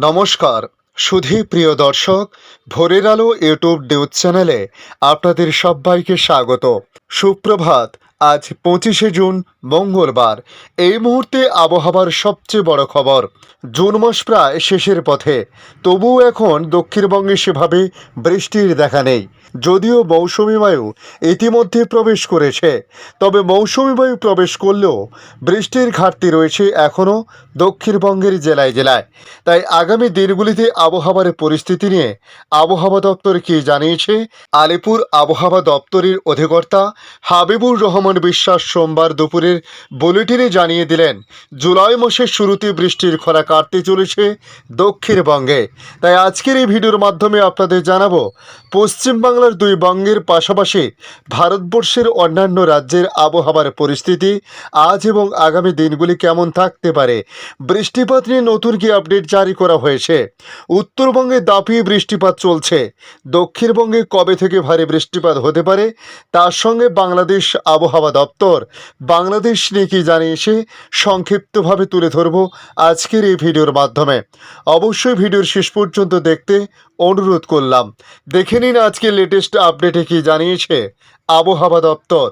নমস্কার। সুধী প্রিয় দর্শক, ভোরের আলো ইউটিউব নিউজ চ্যানেলে আপনাদের সবাইকে স্বাগত। সুপ্রভাত, আজ পঁচিশে জুন, মঙ্গলবার। এই মুহূর্তে আবহাওয়ার সবচেয়ে বড় খবর। জুন মাস প্রায় শেষের পথে। তবুও এখন দক্ষিণবঙ্গে সেভাবে বৃষ্টির দেখা নেই। যদিও মৌসুমি বায়ু ইতিমধ্যে প্রবেশ করেছে, তবে মৌসুমি বায়ু প্রবেশ করলেও বৃষ্টির ঘাটতি রয়েছে এখনও দক্ষিণবঙ্গের জেলায় জেলায়। তাই আগামী দিনগুলিতে আবহাওয়ার পরিস্থিতি নিয়ে আবহাওয়া দপ্তর কি জানিয়েছে, আলিপুর আবহাওয়া দপ্তরের অধিকর্তা হাবিবুর রহমান বিশ্বাস সোমবার দুপুরের বুলেটিনে জানিয়ে দিলেন, জুলাই মাসের শুরুতে বৃষ্টির খরা কাটতে চলেছে দক্ষিণবঙ্গে। তাই আজকের এই ভিডিওর মাধ্যমে আপনাদের জানাব পশ্চিমবাংলার দুই বঙ্গের পাশাপাশি ভারতবর্ষের অন্যান্য রাজ্যের আবহাওয়ার পরিস্থিতি আজ এবং আগামী দিনগুলি কেমন থাকতে পারে, বৃষ্টিপাত নিয়ে নতুন কি আপডেট জারি করা হয়েছে, উত্তরবঙ্গে দাপিয়ে বৃষ্টিপাত চলছে, দক্ষিণবঙ্গে কবে থেকে ভারী বৃষ্টিপাত হতে পারে, তার সঙ্গে বাংলাদেশ আবহাওয়া দপ্তর, বাংলাদেশ নিয়ে কি জানিয়েছে, সংক্ষিপ্তভাবে তুলে ধরব আজকের এই ভিডিওর মাধ্যমে। অবশ্যই ভিডিওর শেষ পর্যন্ত দেখতে অনুরোধ করলাম। দেখে নিন আজকে লেটেস্ট আপডেটে কি জানিয়েছে? আবহাওয়া দপ্তর।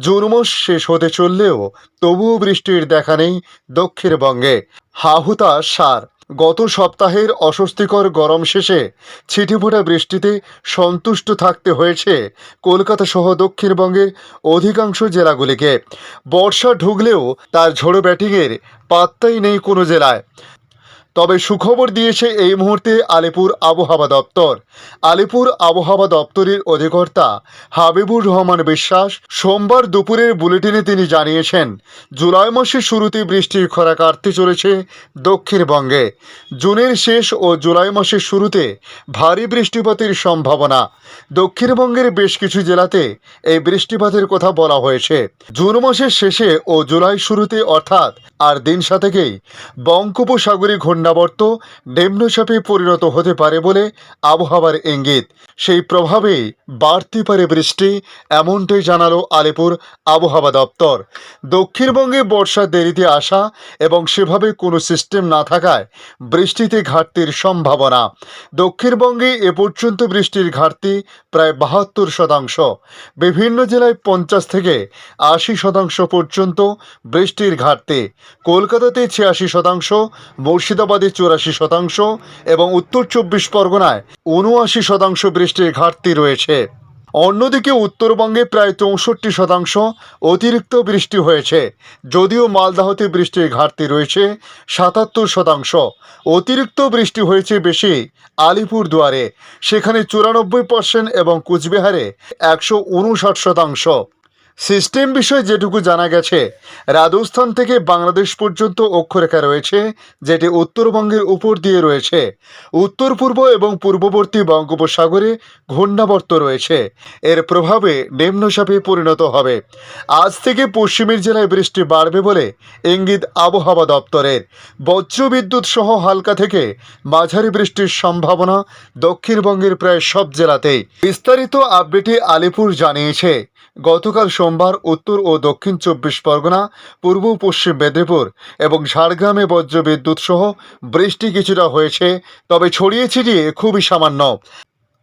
জুন মাস শেষ হতে চললেও তবুও বৃষ্টির দেখা নেই দক্ষিণবঙ্গে। হাহুতা সার। গত সপ্তাহের অস্বস্তিকর গরম শেষে ছিটেফোঁটা বৃষ্টিতে সন্তুষ্ট থাকতে হয়েছে কলকাতা সহ দক্ষিণবঙ্গের অধিকাংশ জেলাগুলিকে। বর্ষা ঢুকলেও তার ঝোড়ো ব্যাটিংয়ের পাত্তাই নেই কোনো জেলায়। তবে সুখবর দিয়েছে এই মুহূর্তে আলিপুর আবহাওয়া দপ্তর। আলিপুর আবহাওয়া দপ্তরের অধিকর্তা হাবিবুর রহমান বিশ্বাস সোমবার দুপুরের বুলেটিনে তিনি জানিয়েছেন, জুলাই মাসের শুরুতে বৃষ্টির খরা কাটতে চলেছে দক্ষিণবঙ্গে। জুনের শেষ ও জুলাই মাসের শুরুতে ভারী বৃষ্টিপাতের সম্ভাবনা। দক্ষিণবঙ্গের বেশ কিছু জেলাতে এই বৃষ্টিপাতের কথা বলা হয়েছে। জুন মাসের শেষে ও জুলাই শুরুতে অর্থাৎ আর দিন সাতেকেই বঙ্গোপসাগরে ঘূর্ণাবর্ত নিম্নচাপে পরিণত হতে পারে বলে আবহাওয়ার ইঙ্গিত। সেই প্রভাবে বাড়তে পারে বৃষ্টি, এমনটাই জানালো আলিপুর আবহাওয়া দপ্তর। দক্ষিণবঙ্গে বর্ষা দেরিতে আসা এবং সেভাবে কোনো সিস্টেম না থাকায় বৃষ্টিতে ঘাটতির সম্ভাবনা। দক্ষিণবঙ্গে এ পর্যন্ত বৃষ্টির ঘাটতি প্রায় বাহাত্তর শতাংশ। বিভিন্ন জেলায় পঞ্চাশ থেকে আশি শতাংশ পর্যন্ত বৃষ্টির ঘাটতি। কলকাতাতে ছিয়াশি শতাংশ, মুর্শিদাবাদে চুরাশি শতাংশ এবং উত্তর চব্বিশ পরগনায় উনআশি শতাংশ বৃষ্টির ঘাটতি রয়েছে। অন্যদিকে উত্তরবঙ্গে প্রায় চৌষট্টি শতাংশ অতিরিক্ত বৃষ্টি হয়েছে। যদিও মালদাহতে বৃষ্টির ঘাটতি রয়েছে, সাতাত্তর শতাংশ। অতিরিক্ত বৃষ্টি হয়েছে বেশি আলিপুর দুয়ারে সেখানে চুরানব্বই পার্সেন্ট এবং কুচবিহারে একশো উনষাট শতাংশ। সিস্টেম বিষয়ে যেটুকু জানা গেছে, রাজস্থান থেকে বাংলাদেশ পর্যন্ত অক্ষরেখা রয়েছে, যেটি উত্তরবঙ্গের উপর দিয়ে রয়েছে। উত্তর পূর্ব এবং পূর্ববর্তী বঙ্গোপসাগরে ঘূর্ণাবর্ত রয়েছে। এর প্রভাবে নিম্নচাপে পরিণত হবে। আজ থেকে পশ্চিমের জেলায় বৃষ্টি বাড়বে বলে ইঙ্গিত আবহাওয়া দপ্তরের। বজ্রবিদ্যুৎ সহ হালকা থেকে মাঝারি বৃষ্টির সম্ভাবনা দক্ষিণবঙ্গের প্রায় সব জেলাতেই। বিস্তারিত আপডেটে আলিপুর জানিয়েছে, গতকাল সোমবার উত্তর ও দক্ষিণ চব্বিশ পরগনা, পূর্ব পশ্চিম মেদিনীপুর এবং ঝাড়গ্রামে বজ্রবিদ্যুৎ সহ বৃষ্টি কিছুটা হয়েছে, তবে ছড়িয়ে ছিটিয়ে খুবই সামান্য।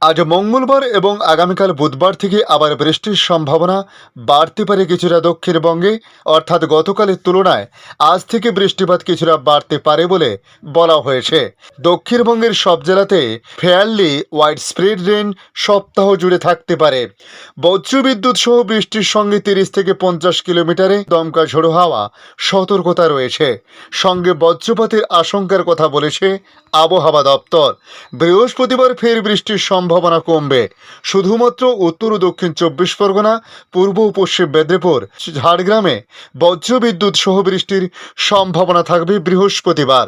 আজ মঙ্গলবার এবং আগামীকাল বুধবার থেকে আবার বৃষ্টির সম্ভাবনা বাড়তে পারে কিছুটা দক্ষিণবঙ্গে, অর্থাৎ গতকালের তুলনায় আজ থেকে বৃষ্টিপাত কিছুটা বাড়তে পারে বলে বলা হয়েছে। দক্ষিণবঙ্গের সব জেলাতে ফেয়ারলি ওয়াইড স্প্রেড রেন সপ্তাহ জুড়ে থাকতে পারে। বজ্রবিদ্যুৎ সহ বৃষ্টির সঙ্গে তিরিশ থেকে পঞ্চাশ কিলোমিটারে দমকা ঝোড়ো হাওয়া সতর্কতা রয়েছে। সঙ্গে বজ্রপাতের আশঙ্কার কথা বলেছে আবহাওয়া দপ্তর। বৃহস্পতিবার ফের বৃষ্টির সম্ভাবনা কমবে। শুধুমাত্র উত্তর ও দক্ষিণ চব্বিশ পরগনা, পূর্ব ও পশ্চিম মেদিনীপুর, ঝাড়গ্রামে বজ্রবিদ্যুৎ সহ বৃষ্টির সম্ভাবনা থাকবে বৃহস্পতিবার।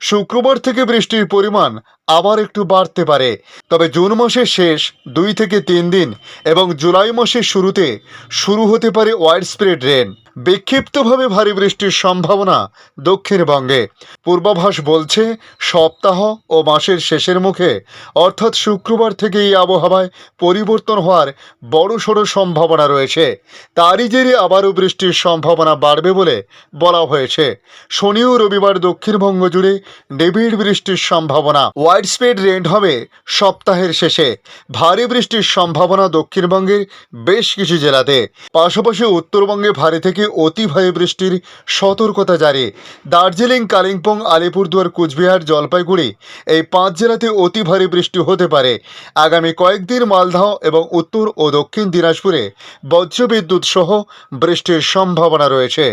শুক্রবার থেকে বৃষ্টির পরিমাণ আবার একটু বাড়তে পারে। তবে জুন মাসের শেষ দুই থেকে তিন দিন এবং জুলাই মাসের শুরুতে শুরু হতে পারে ওয়াইড স্প্রেড রেন বিক্ষিপ্তভাবে ভারী বৃষ্টির সম্ভাবনা দক্ষিণবঙ্গে। পূর্বাভাস বলছে সপ্তাহ ও মাসের শেষের মুখে, অর্থাৎ শুক্রবার থেকে এই আবহাওয়ায় পরিবর্তন হওয়ার বড় সড়ো সম্ভাবনা রয়েছে। তারই জেরে আবারও বৃষ্টির সম্ভাবনা বাড়বে বলে বলা হয়েছে। শনি ও রবিবার দক্ষিণবঙ্গ জুড়ে নিবিড় বৃষ্টির সম্ভাবনা। ওয়াইড স্পিড রেন্ট হবে সপ্তাহের শেষে। ভারী বৃষ্টির সম্ভাবনা দক্ষিণবঙ্গের বেশ কিছু জেলাতে। পাশাপাশি উত্তরবঙ্গে ভারী থেকে অতি ভারী বৃষ্টির সতর্কতা জারি। দার্জিলিং, কালিম্পং, আলিপুরদুয়ার, কুচবিহার, জলপাইগুড়ি এই পাঁচ জেলাতে অতি ভারী বৃষ্টি হতে পারে। আগামী কয়েকদিন মালদহ এবং উত্তর ও দক্ষিণ দিনাজপুরে বজ্রবিদ্যুৎ সহ বৃষ্টির সম্ভাবনা রয়েছে।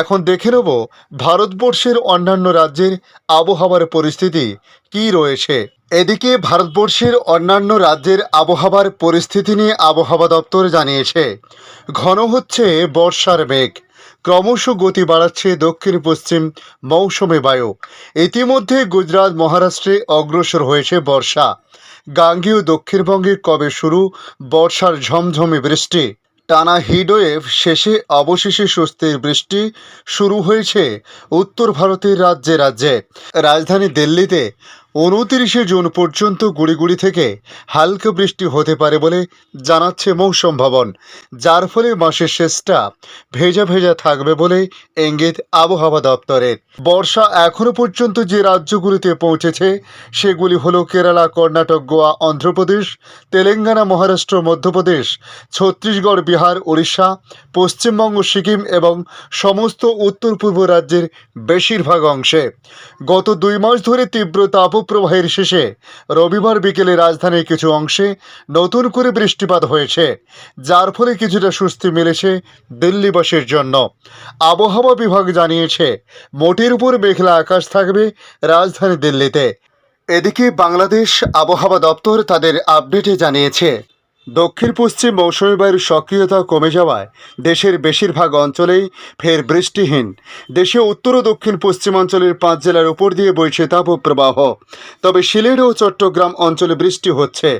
এখন দেখে নেব ভারতবর্ষের অন্যান্য রাজ্যের আবহাওয়ার পরিস্থিতি। কী রয়েছে? এদিকে ভারতবর্ষের অন্যান্য রাজ্যের আবহাওয়ার পরিস্থিতি নিয়ে আবহাওয়া দপ্তর জানিয়েছে। ঘন হচ্ছে বর্ষার মেঘ। ক্রমশ গতি বাড়াচ্ছে দক্ষিণ পশ্চিম মৌসুমী বায়ু। ইতিমধ্যে গুজরাট, মহারাষ্ট্রে অগ্রসর হয়েছে বর্ষা। গাঙ্গেয় দক্ষিণবঙ্গে কবে শুরু? বর্ষার ঝমঝমে বৃষ্টি। টানা হিটওয়েভ শেষে অবশেষে স্বস্তির বৃষ্টি শুরু হয়েছে উত্তর ভারতের রাজ্যে রাজ্যে। রাজধানী দিল্লিতে উনতিরিশে জুন পর্যন্ত গুড়িগুড়ি থেকে হালকা বৃষ্টি হতে পারে বলে জানাচ্ছে মৌসুম ভবন, যার ফলে মাসের শেষটা ভেজা ভেজা থাকবে বলে ইঙ্গিত আবহাওয়া দপ্তরের। বর্ষা এখনও পর্যন্ত যে রাজ্যগুলিতে পৌঁছেছে, সেগুলি হলো কেরালা, কর্ণাটক, গোয়া, অন্ধ্রপ্রদেশ, তেলেঙ্গানা, মহারাষ্ট্র, মধ্যপ্রদেশ, ছত্তিশগড়, বিহার ওড়িশা পশ্চিমবঙ্গ, সিকিম এবং সমস্ত উত্তর পূর্ব রাজ্যের বেশিরভাগ অংশে। গত দুই মাস ধরে তীব্র তাপপ্রবাহের শেষে রবিবার বিকেলে রাজধানীর কিছু অংশে নতুন করে বৃষ্টিপাত হয়েছে, যার ফলে কিছুটা স্বস্তি মিলেছে দিল্লিবাসীর জন্য। আবহাওয়া বিভাগ জানিয়েছে, মোটের উপর মেঘলা আকাশ থাকবে রাজধানী দিল্লিতে। এদিকে বাংলাদেশ আবহাওয়া দপ্তর তাদের আপডেটে জানিয়েছে দক্ষিণ পশ্চিম মৌসুমী বায়ুর সক্রিয়তা কমে যাওয়ায় দেশের বেশিরভাগ অঞ্চলেই ফের বৃষ্টিহীন। দেশে উত্তর ও দক্ষিণ পশ্চিমাঞ্চলের পাঁচ জেলার উপর দিয়ে বইছে তাপপ্রবাহ। তবে সিলেট ও চট্টগ্রাম অঞ্চলে বৃষ্টি হচ্ছে।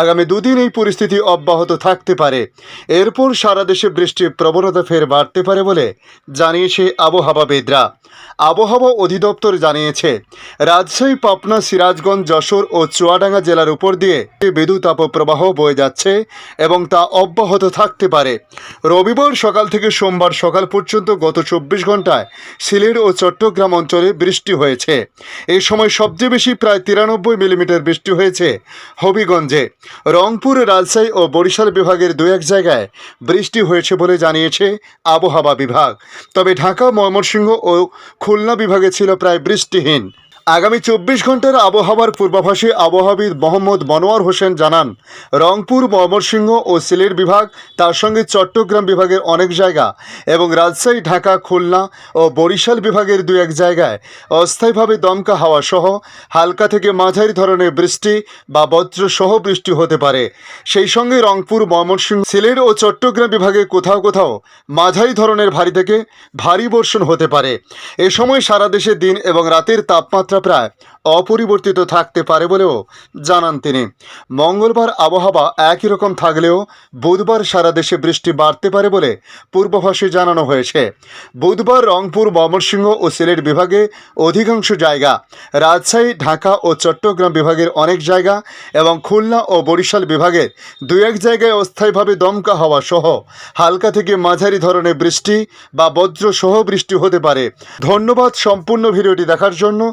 আগামী দুদিন এই পরিস্থিতি অব্যাহত থাকতে পারে। এরপর সারা দেশে বৃষ্টির প্রবণতা ফের বাড়তে পারে বলে জানিয়েছে আবহাওয়াবিদরা আবহাওয়া অধিদপ্তর জানিয়েছে, রাজশাহী, পাবনা, সিরাজগঞ্জ, যশোর ও চুয়াডাঙ্গা জেলার উপর দিয়ে বিদ্যুৎ তাপপ্রবাহ বয়ে যাচ্ছে। এবং তা অব্যাহত থাকতে পারে। রবিবার সকাল থেকে সোমবার সকাল পর্যন্ত গত চব্বিশ ঘন্টায় সিলেট ও চট্টগ্রাম অঞ্চলে বৃষ্টি হয়েছে। এই সময় সবচেয়ে বেশি প্রায় তিরানব্বই মিলিমিটার বৃষ্টি হয়েছে হবিগঞ্জে। রংপুর, রাজশাহী ও বরিশাল বিভাগের দু এক জায়গায় বৃষ্টি হয়েছে বলে জানিয়েছে আবহাওয়া বিভাগ। তবে ঢাকা, ময়মনসিংহ ও খুলনা বিভাগে ছিল প্রায় বৃষ্টিহীন। আগামী চব্বিশ ঘণ্টার আবহাওয়ার পূর্বাভাসে আবহাওয়াবিদ মোহাম্মদ মনোয়ার হোসেন জানান, রংপুর, ময়মনসিংহ ও সিলেট বিভাগ, তার সঙ্গে চট্টগ্রাম বিভাগের অনেক জায়গা এবং রাজশাহী, ঢাকা, খুলনা ও বরিশাল বিভাগের দু এক জায়গায় অস্থায়ীভাবে দমকা হাওয়া সহ হালকা থেকে মাঝারি ধরনের বৃষ্টি বা বজ্র সহ বৃষ্টি হতে পারে। সেই সঙ্গে রংপুর, ময়মনসিংহ, সিলেট ও চট্টগ্রাম বিভাগে কোথাও কোথাও মাঝারি ধরনের ভারী থেকে ভারী বর্ষণ হতে পারে। এ সময় সারা দেশে দিন এবং রাতের তাপমাত্রা প্রায় অপরিবর্তিত থাকতে পারে বলেও জানান তিনি। মঙ্গলবার আবহাওয়া একই রকম থাকলেও বুধবার সারা দেশে বৃষ্টি বাড়তে পারে বলে পূর্বাভাসে জানানো হয়েছে। বুধবার রংপুর, ময়মনসিংহ ও সিলেট বিভাগে অধিকাংশ জায়গা, রাজশাহী, ঢাকা ও চট্টগ্রাম বিভাগের অনেক জায়গা এবং খুলনা ও বরিশাল বিভাগের দু এক জায়গায় অস্থায়ীভাবে দমকা হওয়া সহ হালকা থেকে মাঝারি ধরনের বৃষ্টি বা বজ্র সহ বৃষ্টি হতে পারে। ধন্যবাদ সম্পূর্ণ ভিডিওটি দেখার জন্য।